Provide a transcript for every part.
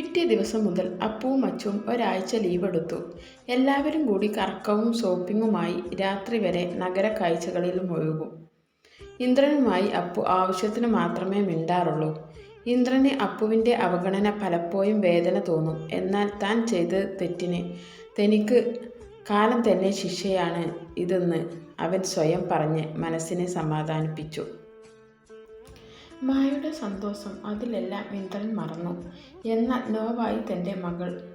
പിറ്റേ ദിവസം മുതൽ അപ്പുവും അച്ചും ഒരാഴ്ച ലീവെടുത്തു. എല്ലാവരും കൂടി കറക്കവും ഷോപ്പിങ്ങുമായി രാത്രി വരെ നഗര കാഴ്ചകളിലും ഒഴുകും ഇന്ദ്രനുമായി അപ്പു ആവശ്യത്തിന് മാത്രമേ മിണ്ടാറുള്ളൂ. ഇന്ദ്രന് അപ്പുവിന്റെ അവഗണന പലപ്പോഴും വേദന തോന്നും. എന്നാൽ താൻ ചെയ്ത തെറ്റിന് തനിക്ക് കാലം തന്നെ ശിക്ഷയാണ് ഇതെന്ന് അവൻ സ്വയം പറഞ്ഞ് മനസ്സിനെ സമാധാനിപ്പിച്ചു. മായയുടെ സന്തോഷം അതിലെല്ലാം ഇന്ദ്രൻ മറന്നു. എന്ന നോവായി തന്റെ മകൾ.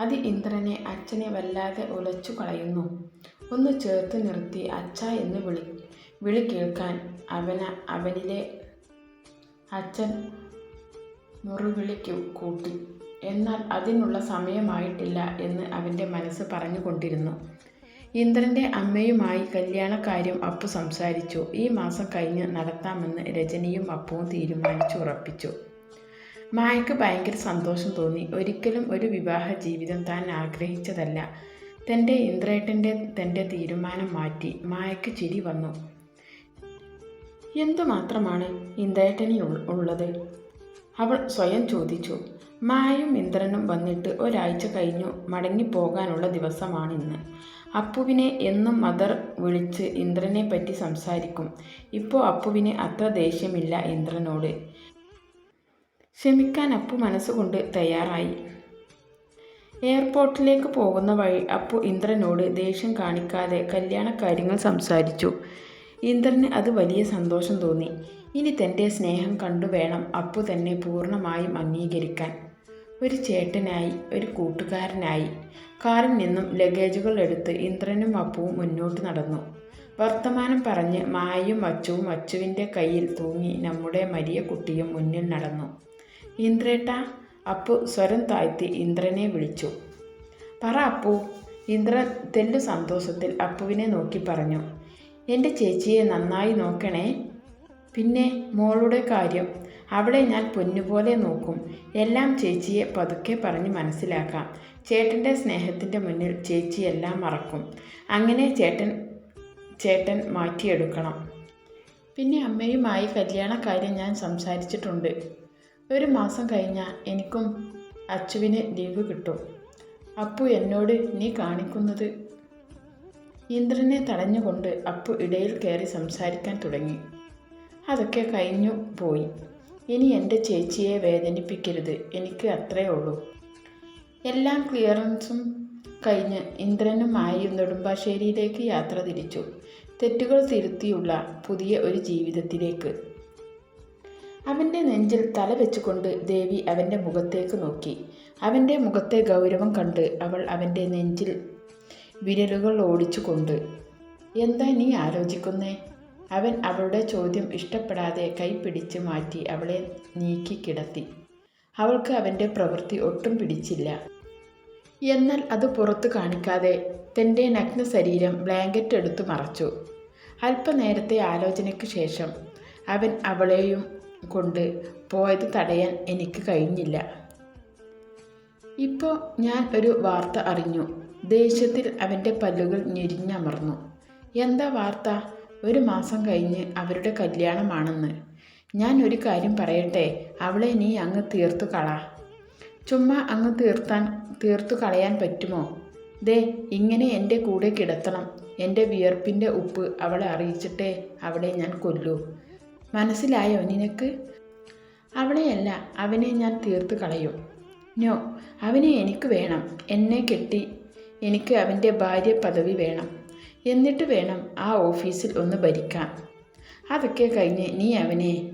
അത് ഇന്ദ്രനെ അച്ഛനെ വല്ലാതെ ഉലച്ചു കളയുന്നു. ഒന്ന് ചേർത്ത് നിർത്തി അച്ഛ എന്ന് വിളി വിളി കേൾക്കാൻ അവന അവനിലെ അച്ഛൻ മുറിവിളിക്ക് കൂട്ടി. എന്നാൽ അതിനുള്ള സമയമായിട്ടില്ല എന്ന് അവന്റെ മനസ്സ് പറഞ്ഞുകൊണ്ടിരുന്നു. ഇന്ദ്രന്റെ അമ്മയുമായി കല്യാണക്കാര്യം അപ്പു സംസാരിച്ചു. ഈ മാസം കഴിഞ്ഞ് നടത്താമെന്ന് രജനിയും അപ്പുവും തീരുമാനിച്ചുറപ്പിച്ചു. മായയ്ക്ക് ഭയങ്കര സന്തോഷം തോന്നി. ഒരിക്കലും ഒരു വിവാഹ ജീവിതം താൻ ആഗ്രഹിച്ചതല്ല. തന്റെ ഇന്ദ്രേട്ടന്റെ തന്റെ തീരുമാനം മാറ്റി. മായയ്ക്ക് ചിരി വന്നു. എന്തുമാത്രമാണ് ഇന്ദ്രേട്ടനി ഉള്ളത് അവൾ സ്വയം ചോദിച്ചു. മായയും ഇന്ദ്രനും വന്നിട്ട് ഒരാഴ്ച കഴിഞ്ഞു മടങ്ങിപ്പോകാനുള്ള ദിവസമാണിന്ന്. അപ്പുവിനെ എന്നും മദർ വിളിച്ച് ഇന്ദ്രനെ പറ്റി സംസാരിക്കും. ഇപ്പോൾ അപ്പുവിന് അത്ര ദേഷ്യമില്ല ഇന്ദ്രനോട്. ക്ഷമിക്കാൻ അപ്പു മനസ്സുകൊണ്ട് തയ്യാറായി. എയർപോർട്ടിലേക്ക് പോകുന്ന വഴി അപ്പു ഇന്ദ്രനോട് ദേഷ്യം കാണിക്കാതെ കല്യാണ കാര്യങ്ങൾ സംസാരിച്ചു. ഇന്ദ്രന് അത് വലിയ സന്തോഷം തോന്നി. ഇനി തന്റെ സ്നേഹം കണ്ടു വേണം അപ്പു തന്നെ പൂർണമായും അംഗീകരിക്കാൻ. ഒരു ചേട്ടനായി, ഒരു കൂട്ടുകാരനായി. കാറിൽ നിന്നും ലഗേജുകൾ എടുത്ത് ഇന്ദ്രനും അപ്പുവും മുന്നോട്ട് നടന്നു. വർത്തമാനം പറഞ്ഞ് മായയും അച്ചുവും അച്ചുവിന്റെ കയ്യിൽ തൂങ്ങി നമ്മുടെ മരിയ കുട്ടിയും മുന്നിൽ നടന്നു. ഇന്ദ്രേട്ട അപ്പു സ്വരം താഴ്ത്തി ഇന്ദ്രനെ വിളിച്ചു. പറ അപ്പു ഇന്ദ്രൻ തെല്ലു സന്തോഷത്തിൽ അപ്പുവിനെ നോക്കി പറഞ്ഞു. എന്റെ ചേച്ചിയെ നന്നായി നോക്കണേ. പിന്നെ മോളുടെ കാര്യം. അവളെ ഞാൻ പൊന്നുപോലെ നോക്കും. എല്ലാം ചേച്ചിയെ പതുക്കെ പറഞ്ഞ് മനസ്സിലാക്കാം. ചേട്ടന്റെ സ്നേഹത്തിന്റെ മുന്നിൽ ചേച്ചി എല്ലാം മറക്കും. അങ്ങനെ ചേട്ടൻ ചേട്ടൻ മാറ്റിയെടുക്കണം. പിന്നെ അമ്മയുമായി കല്യാണക്കാര്യം ഞാൻ സംസാരിച്ചിട്ടുണ്ട്. ഒരു മാസം കഴിഞ്ഞാൽ എനിക്കും അച്ചുവിന് ലീവ് കിട്ടും. അപ്പു എന്നോട് നീ കാണിക്കുന്നത്. ഇന്ദ്രനെ തടഞ്ഞുകൊണ്ട് അപ്പു ഇടയിൽ കയറി സംസാരിക്കാൻ തുടങ്ങി. അതൊക്കെ കഴിഞ്ഞു പോയി. ഇനി എന്റെ ചേച്ചിയെ വേദനിപ്പിക്കരുത്. എനിക്ക് അത്രേ ഉള്ളൂ. എല്ലാം ക്ലിയറൻസും കഴിഞ്ഞ് ഇന്ദ്രനും ആയും നെടുമ്പാശ്ശേരിയിലേക്ക് യാത്ര തിരിച്ചു. തെറ്റുകൾ തിരുത്തിയുള്ള പുതിയ ഒരു ജീവിതത്തിലേക്ക്. അവന്റെ നെഞ്ചിൽ തല വെച്ചുകൊണ്ട് ദേവി അവന്റെ മുഖത്തേക്ക് നോക്കി. അവന്റെ മുഖത്തെ ഗൗരവം കണ്ട് അവൾ അവന്റെ നെഞ്ചിൽ വിരലുകൾ ഓടിച്ചുകൊണ്ട് എന്താ നീ ആലോചിക്കുന്നേ? അവൻ അവളുടെ ചോദ്യം ഇഷ്ടപ്പെടാതെ കൈപ്പിടിച്ച് മാറ്റി അവളെ നീക്കി കിടത്തി. അവൾക്ക് അവന്റെ പ്രവൃത്തി ഒട്ടും പിടിച്ചില്ല. എന്നാൽ അത് പുറത്തു കാണിക്കാതെ തന്റെ നഗ്ന ശരീരം ബ്ലാങ്കറ്റ് എടുത്തു മറച്ചു. അല്പനേരത്തെ ആലോചനയ്ക്ക് ശേഷം അവൻ അവളെയും കൊണ്ട് പോയത് തടയാൻ എനിക്ക് കഴിഞ്ഞില്ല. ഇപ്പോൾ ഞാൻ ഒരു വാർത്ത അറിഞ്ഞു. ദേഷ്യത്തിൽ അവന്റെ പല്ലുകൾ ഞെരിഞ്ഞമർന്നു. എന്താ വാർത്ത? ഒരു മാസം കഴിഞ്ഞ് അവരുടെ കല്യാണമാണെന്ന്. ഞാൻ ഒരു കാര്യം പറയട്ടെ. അവളെ നീ അങ്ങ് തീർത്തു കള. ചുമ്മാ അങ്ങ് തീർത്താൻ തീർത്തു കളയാൻ പറ്റുമോ? ദേ ഇങ്ങനെ എന്റെ കൂടെ കിടത്തണം. എന്റെ വിയർപ്പിന്റെ ഉപ്പ് അവളെ അറിയിച്ചിട്ടേ അവളെ ഞാൻ കൊല്ലൂ. മനസ്സിലായോ നിനക്ക്? അവളെയല്ല അവനെ ഞാൻ തീർത്തു കളയും. നോ. അവനെ എനിക്ക് വേണം. എന്നെ കെട്ടി എനിക്ക് അവന്റെ ഭാര്യ പദവി വേണം. എന്നിട്ട് വേണം ആ ഓഫീസിൽ ഒന്ന് ഭരിക്കാൻ. അതൊക്കെ കഴിഞ്ഞ് നീ അവനെ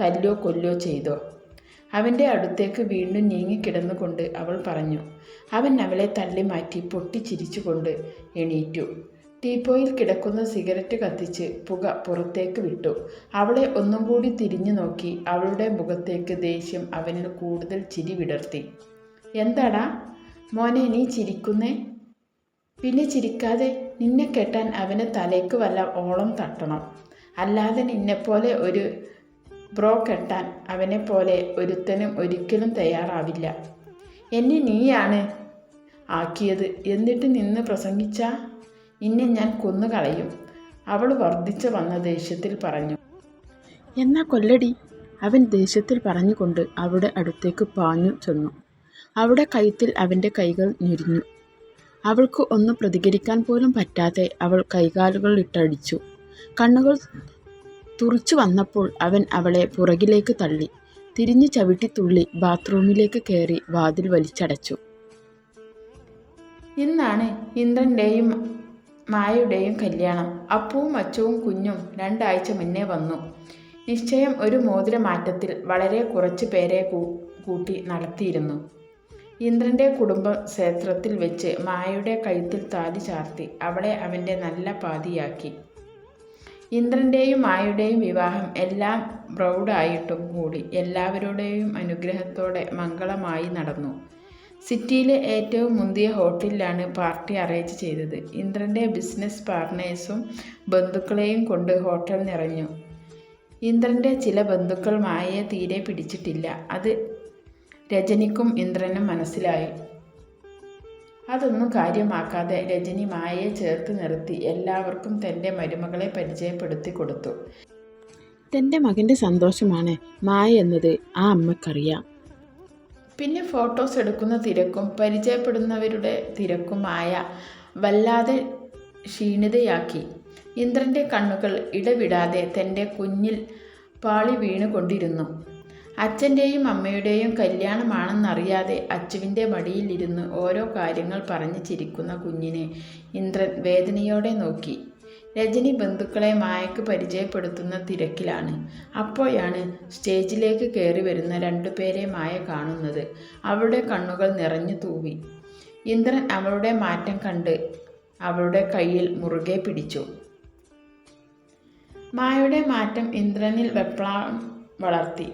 തല്ലോ കൊല്ലോ ചെയ്തോ. അവന്റെ അടുത്തേക്ക് വീണ്ടും നീങ്ങിക്കിടന്നുകൊണ്ട് അവൾ പറഞ്ഞു. അവൻ അവളെ തള്ളി മാറ്റി പൊട്ടിച്ചിരിച്ചുകൊണ്ട് എണീറ്റു. ടീപ്പോയിൽ കിടക്കുന്ന സിഗരറ്റ് കത്തിച്ച് പുക പുറത്തേക്ക് വിട്ടു. അവളെ ഒന്നും കൂടി തിരിഞ്ഞു നോക്കി. അവളുടെ മുഖത്തേക്ക് ദേഷ്യം അവനിൽ കൂടുതൽ ചിരി വിടർത്തി. എന്താടാ മോനെ നീ ചിരിക്കുന്നേ? പിന്നെ ചിരിക്കാതെ. നിന്നെ കെട്ടാൻ അവന് തലയ്ക്ക് വല്ല ഓളം തട്ടണം. അല്ലാതെ നിന്നെപ്പോലെ ഒരു ബ്രോ കെട്ടാൻ അവനെ പോലെ ഒരുത്തനും ഒരിക്കലും തയ്യാറാവില്ല. എന്നെ നീയാണ് ആക്കിയത് എന്നിട്ട് നിന്ന് പ്രസംഗിച്ച നിന്നെ ഞാൻ കൊന്നുകളയും. അവൾ വർദ്ധിച്ചു വന്ന ദേഷ്യത്തിൽ പറഞ്ഞു. എന്നാ കൊല്ലടി. അവൻ ദേഷ്യത്തിൽ പറഞ്ഞുകൊണ്ട് അവിടെ അടുത്തേക്ക് പാഞ്ഞു ചെന്നു. അവിടെ കഴുത്തിൽ അവന്റെ കൈകൾ ഞെരിഞ്ഞു. അവൾക്ക് ഒന്ന് പ്രതികരിക്കാൻ പോലും പറ്റാതെ അവൾ കൈകാലുകൾ ഇട്ടടിച്ചു കണ്ണുകൾ തുറിച്ചു വന്നപ്പോൾ അവൻ അവളെ പുറകിലേക്ക് തള്ളി. തിരിഞ്ഞു ചവിട്ടിത്തുള്ളി ബാത്റൂമിലേക്ക് കയറി വാതിൽ വലിച്ചടച്ചു. ഇന്നാണ് ഇന്ദ്രന്റെയും മായയുടെയും കല്യാണം. അപ്പവും അച്ചവും കുഞ്ഞും രണ്ടാഴ്ച മുന്നേ വന്നു. നിശ്ചയം ഒരു മോതിരമാറ്റത്തിൽ വളരെ കുറച്ച് പേരെ കൂട്ടി നടത്തിയിരുന്നു. ഇന്ദ്രന്റെ കുടുംബം ക്ഷേത്രത്തിൽ വെച്ച് മായയുടെ കഴുത്തിൽ താലി ചാർത്തി അവളെ അവന്റെ നല്ല പാതിയാക്കി. ഇന്ദ്രന്റെയും മായയുടെയും വിവാഹം എല്ലാം പ്രൗഡായിട്ടും കൂടി എല്ലാവരുടെയും അനുഗ്രഹത്തോടെ മംഗളമായി നടന്നു. സിറ്റിയിലെ ഏറ്റവും മുന്തിയ ഹോട്ടലിലാണ് പാർട്ടി അറേഞ്ച് ചെയ്തത്. ഇന്ദ്രന്റെ ബിസിനസ് പാർട്ട്നേഴ്സും ബന്ധുക്കളെയും കൊണ്ട് ഹോട്ടൽ നിറഞ്ഞു. ഇന്ദ്രന്റെ ചില ബന്ധുക്കൾ മായയെ തീരെ പിടിച്ചിട്ടില്ല. അത് രജനിക്കും ഇന്ദ്രനും മനസ്സിലായി. അതൊന്നും കാര്യമാക്കാതെ രജനി മായയെ ചേർത്ത് നിർത്തി എല്ലാവർക്കും തന്റെ മരുമകളെ പരിചയപ്പെടുത്തി കൊടുത്തു. തന്റെ മകന്റെ സന്തോഷമാണ് മായ എന്നത് ആ അമ്മക്കറിയാം പിന്നെ ഫോട്ടോസ് എടുക്കുന്ന തിരക്കും പരിചയപ്പെടുന്നവരുടെ തിരക്കും മായ വല്ലാതെ ക്ഷീണിതയാക്കി. ഇന്ദ്രന്റെ കണ്ണുകൾ ഇടവിടാതെ തന്റെ കുഞ്ഞിൽ പാളി വീണുകൊണ്ടിരുന്നു. അച്ഛന്റെയും അമ്മയുടെയും കല്യാണമാണെന്നറിയാതെ അച്ചുവിന്റെ മടിയിലിരുന്ന് ഓരോ കാര്യങ്ങൾ പറഞ്ഞു ചിരിക്കുന്ന കുഞ്ഞിനെ ഇന്ദ്രൻ വേദനയോടെ നോക്കി. രജനി ബന്ധുക്കളെ മായക്ക് പരിചയപ്പെടുത്തുന്ന തിരക്കിലാണ്. അപ്പോഴാണ് സ്റ്റേജിലേക്ക് കയറി വരുന്ന രണ്ടുപേരെ മായ കാണുന്നത്. അവളുടെ കണ്ണുകൾ നിറഞ്ഞു തൂവി. ഇന്ദ്രൻ അവളുടെ മാറ്റം കണ്ട് അവളുടെ കയ്യിൽ മുറുകെ പിടിച്ചു. മായയുടെ മാറ്റം ഇന്ദ്രനിൽ വെപ്രാളം വളർത്തി.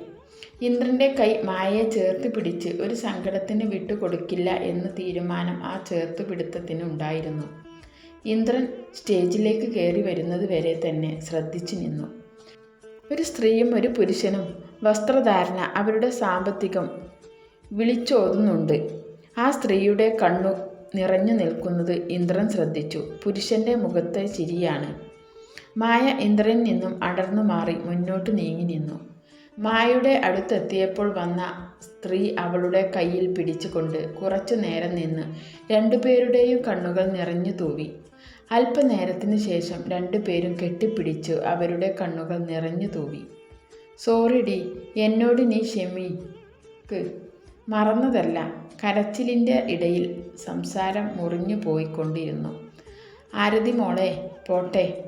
ഇന്ദ്രന്റെ കൈ മായയെ ചേർത്ത് പിടിച്ച് ഒരു സങ്കടത്തിന് വിട്ടുകൊടുക്കില്ല എന്ന തീരുമാനം ആ ചേർത്തുപിടുത്തത്തിന് ഉണ്ടായിരുന്നു. ഇന്ദ്രൻ സ്റ്റേജിലേക്ക് കയറി വരുന്നത് വരെ തന്നെ ശ്രദ്ധിച്ചു നിന്നു. ഒരു സ്ത്രീയും ഒരു പുരുഷനും വസ്ത്രധാരണ അവരുടെ സാമ്പത്തികം വിളിച്ചോതുന്നുണ്ട്. ആ സ്ത്രീയുടെ കണ്ണു നിറഞ്ഞു നിൽക്കുന്നത് ഇന്ദ്രൻ ശ്രദ്ധിച്ചു. പുരുഷന്റെ മുഖത്തെ ചിരിയാണ്. മായ ഇന്ദ്രനിൽ നിന്നും അടർന്നു മാറി മുന്നോട്ട് നീങ്ങി നിന്നു. മായയുടെ അടുത്തെത്തിയപ്പോൾ വന്ന സ്ത്രീ അവളുടെ കയ്യിൽ പിടിച്ചുകൊണ്ട് കുറച്ചു നേരം നിന്ന് രണ്ടുപേരുടെയും കണ്ണുകൾ നിറഞ്ഞു തൂവി. അല്പനേരത്തിന് ശേഷം രണ്ടുപേരും കെട്ടിപ്പിടിച്ചു അവരുടെ കണ്ണുകൾ നിറഞ്ഞു തൂവി. സോറിഡി എന്നോട് നീ ക്ഷമിക്ക്. മറന്നതല്ല. കരച്ചിലിന്റെ ഇടയിൽ സംസാരം മുറിഞ്ഞു പോയിക്കൊണ്ടിരുന്നു. ആരതി മോളെ പോട്ടെ.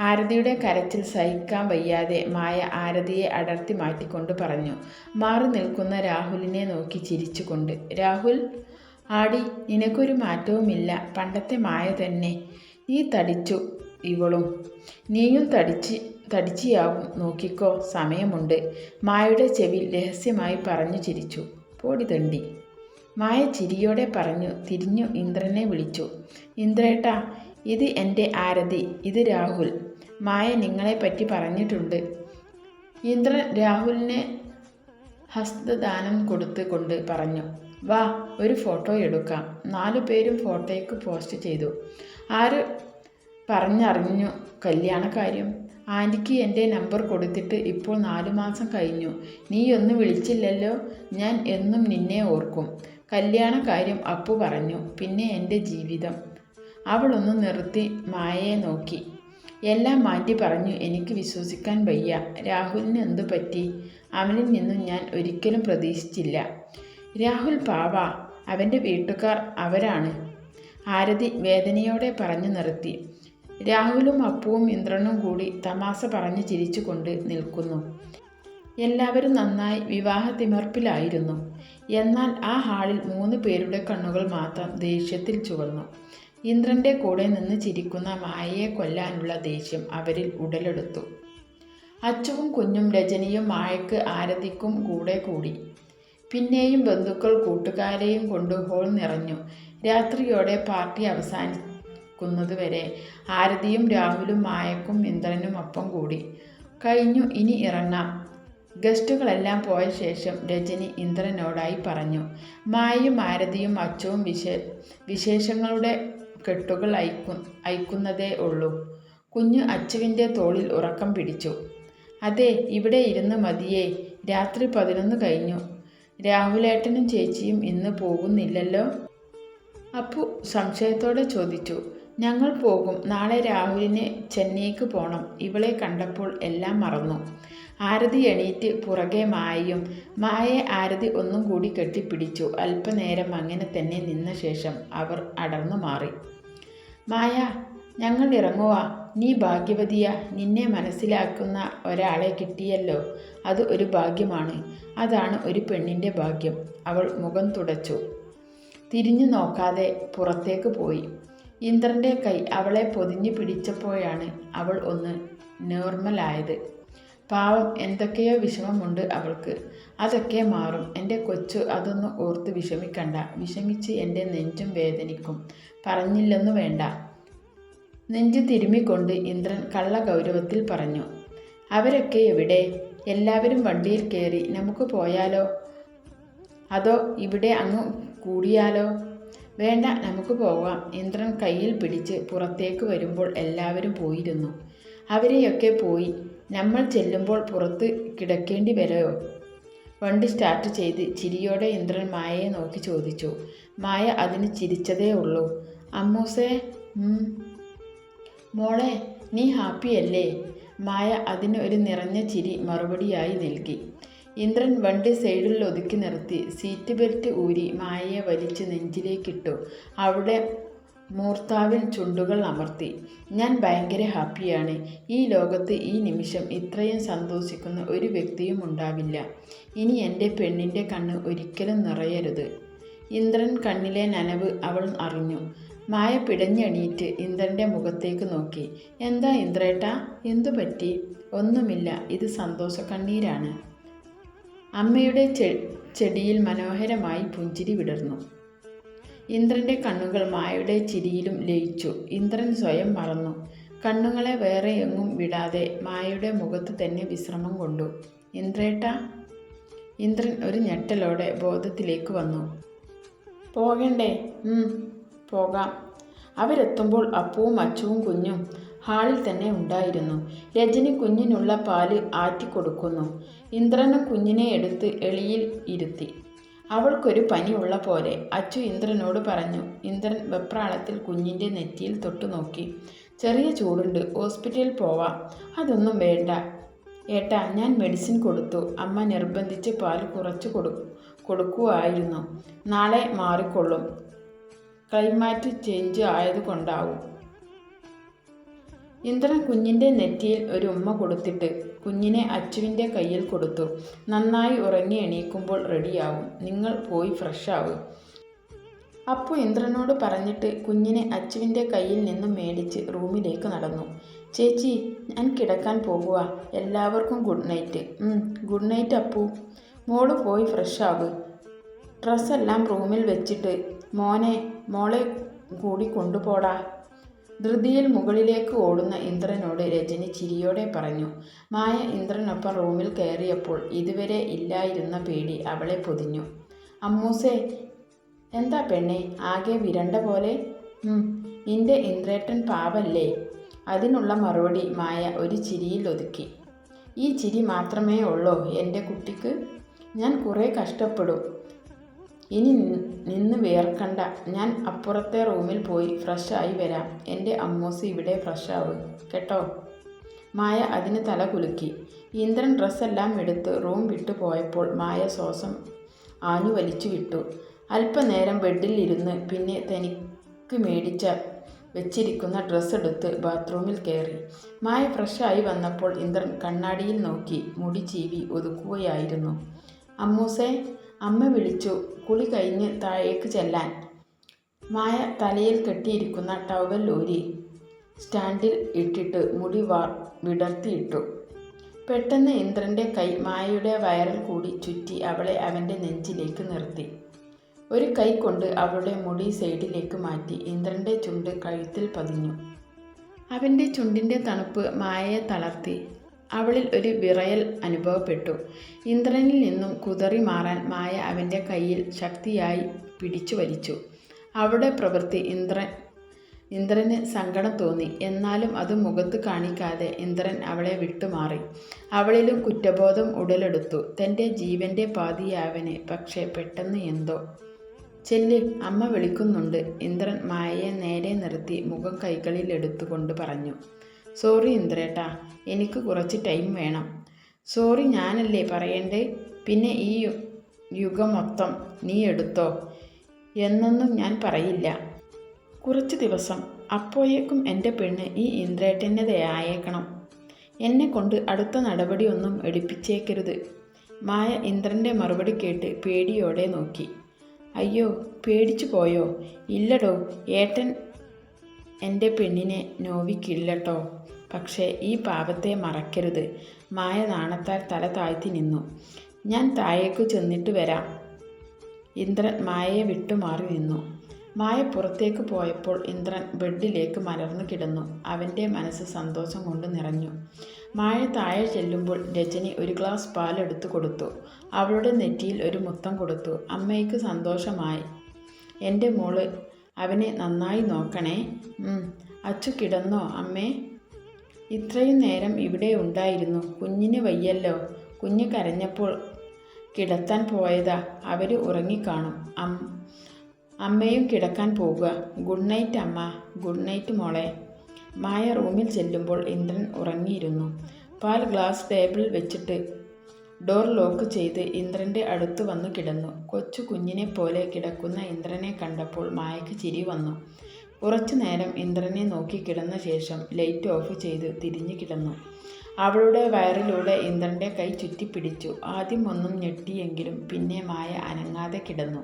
ആരതിയുടെ കരച്ചിൽ സഹിക്കാൻ വയ്യാതെ മായ ആരതിയെ അടർത്തി മാറ്റിക്കൊണ്ട് പറഞ്ഞു. മാറി നിൽക്കുന്ന രാഹുലിനെ നോക്കി ചിരിച്ചുകൊണ്ട്. രാഹുൽ ആടി നിനക്കൊരു മാറ്റവുമില്ല. പണ്ടത്തെ മായ തന്നെ. നീ തടിച്ചു ഇവളും നീയും തടിച്ച് തടിച്ചിയാവും നോക്കിക്കോ സമയമുണ്ട്. മായയുടെ ചെവി രഹസ്യമായി പറഞ്ഞു ചിരിച്ചു. പോടി തണ്ടി മായ ചിരിയോടെ പറഞ്ഞു തിരിഞ്ഞു ഇന്ദ്രനെ വിളിച്ചു. ഇന്ദ്രേട്ടാ ഇത് എന്റെ ആരതി. ഇത് രാഹുൽ. മായ നിങ്ങളെപ്പറ്റി പറഞ്ഞിട്ടുണ്ട്. ഇന്ദ്രൻ രാഹുലിനെ ഹസ്തദാനം കൊടുത്തുകൊണ്ട് പറഞ്ഞു. വാ ഒരു ഫോട്ടോ എടുക്കാം. നാലു പേരും ഫോട്ടോയ്ക്ക് പോസ്റ്റ് ചെയ്തു. ആര് പറഞ്ഞറിഞ്ഞു കല്യാണക്കാര്യം? ആന്റിക്ക് എന്റെ നമ്പർ കൊടുത്തിട്ട് ഇപ്പോൾ നാലു മാസം കഴിഞ്ഞു. നീ ഒന്നും വിളിച്ചില്ലല്ലോ. ഞാൻ എന്നും നിന്നെ ഓർക്കും. കല്യാണക്കാര്യം അപ്പു പറഞ്ഞു. പിന്നെ എന്റെ ജീവിതം. അവളൊന്ന് നിർത്തി മായയെ നോക്കി. എല്ലാം മാറ്റി പറഞ്ഞു എനിക്ക് വിശ്വസിക്കാൻ വയ്യ. രാഹുലിന് എന്തു പറ്റി? അവനിൽ നിന്നും ഞാൻ ഒരിക്കലും പ്രതീക്ഷിച്ചില്ല. രാഹുൽ പാവ അവന്റെ വീട്ടുകാർ അവരാണ്. ആരതി വേദനയോടെ പറഞ്ഞു നിർത്തി. രാഹുലും അപ്പുവും ഇന്ദ്രനും കൂടി തമാശ പറഞ്ഞ് ചിരിച്ചുകൊണ്ട് നിൽക്കുന്നു. എല്ലാവരും നന്നായി വിവാഹ തിമർപ്പിലായിരുന്നു എന്നാൽ ആ ഹാളിൽ മൂന്ന് പേരുടെ കണ്ണുകൾ മാത്രം ദേഷ്യത്തിൽ ചുവന്നു. ഇന്ദ്രന്റെ കൂടെ നിന്ന് ചിരിക്കുന്ന മായയെ കൊല്ലാനുള്ള ദേഷ്യം അവരിൽ ഉടലെടുത്തു. അച്ചുവും കുഞ്ഞും രജനിയും മായക്ക് ആരതിക്കും കൂടെ കൂടി. പിന്നെയും ബന്ധുക്കൾ കൂട്ടുകാരെയും കൊണ്ട് ഹോൾ നിറഞ്ഞു. രാത്രിയോടെ പാർട്ടി അവസാനിക്കുന്നതുവരെ ആരതിയും രാഹുലും മായക്കും ഇന്ദ്രനും ഒപ്പം കൂടി. കഴിഞ്ഞു ഇനി ഇറങ്ങാം. ഗസ്റ്റുകളെല്ലാം പോയ ശേഷം രജനി ഇന്ദ്രനോടായി പറഞ്ഞു. മായയും ആരതിയും അച്ചുവും വിശേഷങ്ങളുടെ കെട്ടുകൾ അയക്കു അയക്കുന്നതേ ഉള്ളൂ. കുഞ്ഞ് അച്ചുവിന്റെ തോളിൽ ഉറക്കം പിടിച്ചു. അതെ ഇവിടെ ഇരുന്ന് മതിയേ. രാത്രി പതിനൊന്ന് കഴിഞ്ഞു. രാഹുലേട്ടനും ചേച്ചിയും ഇന്ന് പോകുന്നില്ലല്ലോ അപ്പു സംശയത്തോടെ ചോദിച്ചു ഞങ്ങൾ പോകും. നാളെ രാഹുലിന് ചെന്നൈക്ക് പോകണം ഇവളെ കണ്ടപ്പോൾ എല്ലാം മറന്നു. ആരതി എണീറ്റ് പുറകെ മായയും മായയെ ആരതി ഒന്നും കൂടി കെട്ടിപ്പിടിച്ചു. അല്പനേരം അങ്ങനെ തന്നെ നിന്ന ശേഷം അവർ അടർന്നു മാറി. മായ ഞങ്ങൾ ഇറങ്ങുവാ. നീ ഭാഗ്യവതിയ. നിന്നെ മനസ്സിലാക്കുന്ന ഒരാളെ കിട്ടിയല്ലോ. അത് ഒരു ഭാഗ്യമാണ്. അതാണ് ഒരു പെണ്ണിന്റെ ഭാഗ്യം. അവൾ മുഖം തുടച്ചു. തിരിഞ്ഞു നോക്കാതെ പുറത്തേക്ക് പോയി. ഇന്ദ്രന്റെ കൈ അവളെ പൊതിഞ്ഞു പിടിച്ചപ്പോഴാണ് അവൾ ഒന്ന് നോർമലായത്. പാവം എന്തൊക്കെയോ വിഷമമുണ്ട് അവൾക്ക്. അതൊക്കെ മാറും. എന്റെ കൊച്ചു അതൊന്ന് ഓർത്ത് വിഷമിക്കണ്ട. വിഷമിച്ച് എന്റെ നെഞ്ചും വേദനിക്കും. പറഞ്ഞില്ലെന്നു വേണ്ട. നെഞ്ച് തിരുമ്മിക്കൊണ്ട് ഇന്ദ്രൻ കള്ള ഗൗരവത്തിൽ പറഞ്ഞു അവരൊക്കെ എവിടെ? എല്ലാവരും വണ്ടിയിൽ കയറി നമുക്ക് പോയാലോ? അതോ ഇവിടെ അങ്ങ് കൂടിയാലോ? വേണ്ട നമുക്ക് പോകാം ഇന്ദ്രൻ കയ്യിൽ പിടിച്ച് പുറത്തേക്ക് വരുമ്പോൾ എല്ലാവരും പോയിരുന്നു. അവരെയൊക്കെ പോയി. നമ്മൾ ചെല്ലുമ്പോൾ പുറത്ത് കിടക്കേണ്ടി വരയോ വണ്ടി സ്റ്റാർട്ട് ചെയ്ത് ചിരിയോടെ ഇന്ദ്രൻ മായയെ നോക്കി ചോദിച്ചു. മായ അതിന് ചിരിച്ചതേ ഉള്ളൂ. അമ്മൂസേ. മോളെ നീ ഹാപ്പിയല്ലേ മായ അതിന് ഒരു നിറഞ്ഞ ചിരി മറുപടിയായി നൽകി. ഇന്ദ്രൻ വണ്ടി സൈഡിൽ ഒതുക്കി നിർത്തി. സീറ്റ് ബെൽറ്റ് ഊരി മായയെ വലിച്ച് നെഞ്ചിലേക്കിട്ടു. അവിടെ മൂർത്താവിൽ ചുണ്ടുകൾ അമർത്തി. ഞാൻ ഭയങ്കര ഹാപ്പിയാണ്. ഈ ലോകത്ത് ഈ നിമിഷം ഇത്രയും സന്തോഷിക്കുന്ന ഒരു വ്യക്തിയും ഉണ്ടാവില്ല. ഇനി എന്റെ പെണ്ണിന്റെ കണ്ണ് ഒരിക്കലും നിറയരുത്. ഇന്ദ്രൻ കണ്ണിലെ നനവ് അവൾ അറിഞ്ഞു. മായ പിടഞ്ഞെണീറ്റ് ഇന്ദ്രന്റെ മുഖത്തേക്ക് നോക്കി. എന്താ ഇന്ദ്രേട്ടാ? എന്തു പറ്റി ഒന്നുമില്ല. ഇത് സന്തോഷ കണ്ണീരാണ് അമ്മയുടെ ചെടിയിൽ മനോഹരമായി പുഞ്ചിരി വിടർന്നു. ഇന്ദ്രന്റെ കണ്ണുകൾ മായയുടെ ചിരിയിലും ലയിച്ചു. ഇന്ദ്രൻ സ്വയം മറന്നു. കണ്ണുകളെ വേറെ എങ്ങും വിടാതെ മായയുടെ മുഖത്ത് തന്നെ വിശ്രമം കൊണ്ടു. ഇന്ദ്രേട്ട ഇന്ദ്രൻ ഒരു ഞെട്ടലോടെ ബോധത്തിലേക്ക് വന്നു. പോകണ്ടേ? പോകാം. അവരെത്തുമ്പോൾ അപ്പവും അച്ചുവും കുഞ്ഞും ഹാളിൽ തന്നെ ഉണ്ടായിരുന്നു. രജനി കുഞ്ഞിനുള്ള പാൽ ആറ്റിക്കൊടുക്കുന്നു. ഇന്ദ്രന് കുഞ്ഞിനെ എടുത്ത് എളിയിൽ ഇരുത്തി. അവൾക്കൊരു പനിയുള്ള പോലെ. അച്ചു ഇന്ദ്രനോട് പറഞ്ഞു ഇന്ദ്രൻ വെപ്രാളത്തിൽ കുഞ്ഞിന്റെ നെറ്റിയിൽ തൊട്ടു നോക്കി. ചെറിയ ചൂടുണ്ട്. ഹോസ്പിറ്റലിൽ പോവാം. അതൊന്നും വേണ്ട. ഏട്ടാ ഞാൻ മെഡിസിൻ കൊടുത്തു. അമ്മ നിർബന്ധിച്ച് പാൽ കുറച്ച് കൊടു കൊടുക്കുമായിരുന്നു നാളെ മാറിക്കൊള്ളും. ക്ലൈമാറ്റ് ചേഞ്ച് ആയതുകൊണ്ടാവും. ഇന്ദ്രൻ കുഞ്ഞിന്റെ നെറ്റിയിൽ ഒരു ഉമ്മ കൊടുത്തിട്ട് കുഞ്ഞിനെ അച്ചുവിന്റെ കയ്യിൽ കൊടുത്തു. നന്നായി ഉറങ്ങി എണീക്കുമ്പോൾ റെഡിയാവും. നിങ്ങൾ പോയി ഫ്രഷ് അപ്പു ഇന്ദ്രനോട് പറഞ്ഞിട്ട് കുഞ്ഞിനെ അച്ചുവിന്റെ കയ്യിൽ നിന്നും മേടിച്ച് റൂമിലേക്ക് നടന്നു. ചേച്ചി ഞാൻ കിടക്കാൻ പോകുക എല്ലാവർക്കും good night good night Appu. മോൾ പോയി ഫ്രഷ് ഡ്രസ്സെല്ലാം റൂമിൽ വെച്ചിട്ട് മോനെ മോളെ കൂടി കൊണ്ടുപോടാ. ധൃതിയിൽ മുകളിലേക്ക് ഓടുന്ന ഇന്ദ്രനോട് രജനി ചിരിയോടെ പറഞ്ഞു മായ ഇന്ദ്രനൊപ്പം റൂമിൽ കയറിയപ്പോൾ ഇതുവരെ ഇല്ലായിരുന്ന പേടി അവളെ പൊതിഞ്ഞു. അമ്മൂസേ എന്താ പെണ്ണെ ആകെ വിരണ്ട പോലെ? നിന്റെ ഇന്ദ്രേട്ടൻ പാവല്ലേ അതിനുള്ള മറുപടി മായ ഒരു ചിരിയിൽ ഒതുക്കി. ഈ ചിരി മാത്രമേ ഉള്ളോ എന്റെ കുട്ടിക്ക്? ഞാൻ കുറേ കഷ്ടപ്പെടും. ഇനി നിന്ന് വിയർക്കണ്ട ഞാൻ അപ്പുറത്തെ റൂമിൽ പോയി ഫ്രഷായി വരാം. എന്റെ അമ്മൂസ് ഇവിടെ ഫ്രഷ് ആവും. കേട്ടോ? മായ അതിന് തല കുലുക്കി. ഇന്ദ്രൻ ഡ്രസ്സെല്ലാം എടുത്ത് റൂം വിട്ടു പോയപ്പോൾ മായ ശ്വാസം ആഞ്ഞു വലിച്ചു വിട്ടു. അല്പനേരം ബെഡിൽ ഇരുന്ന് പിന്നെ തനിക്ക് മേടിച്ച വെച്ചിരിക്കുന്ന ഡ്രസ്സ് എടുത്ത് ബാത്റൂമിൽ കയറി. മായ ഫ്രഷായി വന്നപ്പോൾ ഇന്ദ്രൻ കണ്ണാടിയിൽ നോക്കി മുടി ചീവി ഒതുക്കുകയായിരുന്നു. അമ്മൂസേ അമ്മ വിളിച്ചു കുളി കഴിഞ്ഞ് താഴേക്ക് ചെല്ലാൻ. മായ തലയിൽ കെട്ടിയിരിക്കുന്ന ടവൽ ഊരി സ്റ്റാൻഡിൽ ഇട്ടിട്ട് മുടി വാർ വിടർത്തിയിട്ടു. പെട്ടെന്ന് ഇന്ദ്രന്റെ കൈ മായയുടെ വയറിൽ കൂടി ചുറ്റി അവളെ അവന്റെ നെഞ്ചിലേക്ക് നിർത്തി. ഒരു കൈ കൊണ്ട് അവളുടെ മുടി സൈഡിലേക്ക് മാറ്റി ഇന്ദ്രന്റെ ചുണ്ട് കഴുത്തിൽ പതിഞ്ഞു. അവന്റെ ചുണ്ടിന്റെ തണുപ്പ് മായയെ തളർത്തി. അവളിൽ ഒരു വിറയൽ അനുഭവപ്പെട്ടു. ഇന്ദ്രനിൽ നിന്നും കുതറി മാറാൻ മായ അവന്റെ കയ്യിൽ ശക്തിയായി പിടിച്ചു വലിച്ചു. അവളുടെ പ്രവൃത്തി ഇന്ദ്രൻ ഇന്ദ്രന് സങ്കടം തോന്നി. എന്നാലും അത് മുഖത്ത് കാണിക്കാതെ ഇന്ദ്രൻ അവളെ വിട്ടുമാറി. അവളിലും കുറ്റബോധം ഉടലെടുത്തു. തന്റെ ജീവന്റെ പാതിയാവന് പക്ഷേ പെട്ടെന്ന് എന്തോ. ചെല്ലി അമ്മ വിളിക്കുന്നുണ്ട് ഇന്ദ്രൻ മായയെ നേരെ നിർത്തി മുഖം കൈകളിൽ എടുത്തുകൊണ്ട് പറഞ്ഞു. സോറി ഇന്ദ്രേട്ടാ. എനിക്ക് കുറച്ച് ടൈം വേണം. സോറി ഞാനല്ലേ പറയണ്ടേ? പിന്നെ ഈ യുഗം മൊത്തം നീ എടുത്തോ? എന്നൊന്നും ഞാൻ പറയില്ല. കുറച്ച് ദിവസം അപ്പോഴേക്കും എന്റെ പെണ്ണ് ഈ ഇന്ദ്രേട്ടന്റെതയായേക്കണം എന്നെ കൊണ്ട് അടുത്ത നടപടിയൊന്നും എടുപ്പിച്ചേക്കരുത്. മായ ഇന്ദ്രന്റെ മറുപടി കേട്ട് പേടിയോടെ നോക്കി. അയ്യോ പേടിച്ചു പോയോ? ഇല്ലടോ ഏട്ടൻ എന്റെ പെണ്ണിനെ നോവിക്കില്ലട്ടോ. പക്ഷേ ഈ പാപത്തെ മറക്കരുത്. മായ നാണത്താൽ തല താഴ്ത്തി നിന്നു. ഞാൻ താഴേക്കു ചെന്നിട്ട് വരാം. ഇന്ദ്രൻ മായയെ വിട്ടുമാറി നിന്നു. മായ പുറത്തേക്ക് പോയപ്പോൾ ഇന്ദ്രൻ ബെഡിലേക്ക് മലർന്നു കിടന്നു. അവന്റെ മനസ്സ് സന്തോഷം കൊണ്ട് നിറഞ്ഞു. മായ താഴെ ചെല്ലുമ്പോൾ രജനി ഒരു ഗ്ലാസ് പാൽ എടുത്തു കൊടുത്തു. അവളുടെ നെറ്റിയിൽ ഒരു മുത്തം കൊടുത്തു. അമ്മയ്ക്ക് സന്തോഷമായി. എന്റെ മോൾ അവനെ നന്നായി നോക്കണേ. അച്ചു കിടന്നോ അമ്മേ? ഇത്രയും നേരം ഇവിടെ ഉണ്ടായിരുന്നു. കുഞ്ഞിന് വയ്യല്ലോ. കുഞ്ഞ് കരഞ്ഞപ്പോൾ കിടത്താൻ പോയതാ. അവർ ഉറങ്ങിക്കാണും. അം അമ്മയും കിടക്കാൻ പോവുക ഗുഡ് നൈറ്റ് അമ്മ. ഗുഡ് നൈറ്റ് മോളെ. മായ റൂമിൽ ചെല്ലുമ്പോൾ ഇന്ദ്രൻ ഉറങ്ങിയിരുന്നു. പാൽ ഗ്ലാസ് ടേബിളിൽ വെച്ചിട്ട് ഡോർ ലോക്ക് ചെയ്ത് ഇന്ദ്രന്റെ അടുത്ത് വന്നു കിടന്നു. കൊച്ചു കുഞ്ഞിനെ പോലെ കിടക്കുന്ന ഇന്ദ്രനെ കണ്ടപ്പോൾ മായയ്ക്ക് ചിരി വന്നു. കുറച്ചു നേരം ഇന്ദ്രനെ നോക്കി കിടന്ന ശേഷം ലൈറ്റ് ഓഫ് ചെയ്ത് തിരിഞ്ഞു കിടന്നു. അവളുടെ വയറിലൂടെ ഇന്ദ്രന്റെ കൈ ചുറ്റിപ്പിടിച്ചു. ആദ്യം ഒന്നും ഞെട്ടിയെങ്കിലും പിന്നെ മായ അനങ്ങാതെ കിടന്നു.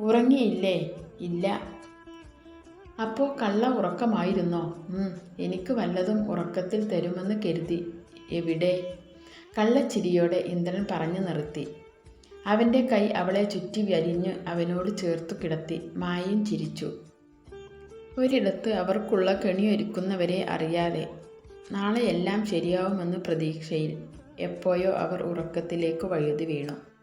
ഉറങ്ങിയില്ലേ? ഇല്ല. അപ്പോൾ കള്ള ഉറക്കമായിരുന്നോ? എനിക്ക് വല്ലതും ഉറക്കത്തിൽ തരുമെന്ന് കരുതി. എവിടെ? കള്ളച്ചിരിയോടെ ഇന്ദ്രൻ പറഞ്ഞു നിർത്തി. അവന്റെ കൈ അവളെ ചുറ്റി വരിഞ്ഞ് അവനോട് ചേർത്തു കിടത്തി മായയും ചിരിച്ചു. ഒരിടത്ത് അവർക്കുള്ള കെണിയൊരുക്കുന്നവരെ അറിയാതെ നാളെ എല്ലാം ശരിയാവുമെന്ന് പ്രതീക്ഷയിൽ എപ്പോഴോ അവർ ഉറക്കത്തിലേക്ക് വഴുതി വീണു.